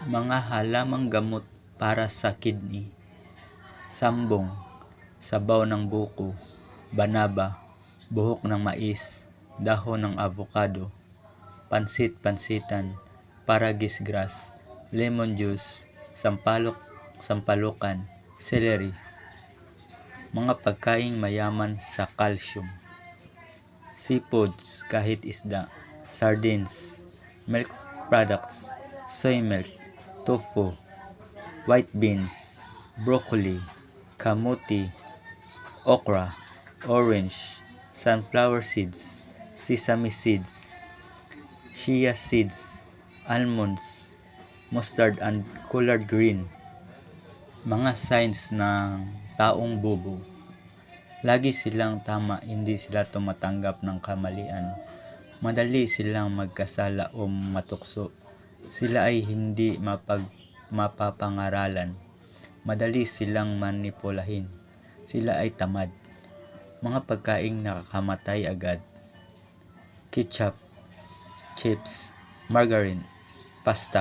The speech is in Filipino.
Mga halamang gamot para sa kidney. Sambong, sabaw ng buko, banaba, buhok ng mais, dahon ng avocado, pansit-pansitan, paragis grass, lemon juice, sampalok, sampalukan, celery. Mga pagkaing mayaman sa calcium. Seafoods kahit isda, sardines, milk products, soy milk, tofu, white beans, broccoli, kamuti, okra, orange, sunflower seeds, sesame seeds, chia seeds, almonds, mustard and collard green. Mga signs ng taong bubo. Lagi silang tama, hindi sila tumatanggap ng kamalian. Madali silang magkasala o matukso. Sila ay hindi mapag, mapapangaralan. Madali silang manipulahin. Sila ay tamad. Mga pagkaing nakakamatay agad. Ketchup, chips, margarine, pasta.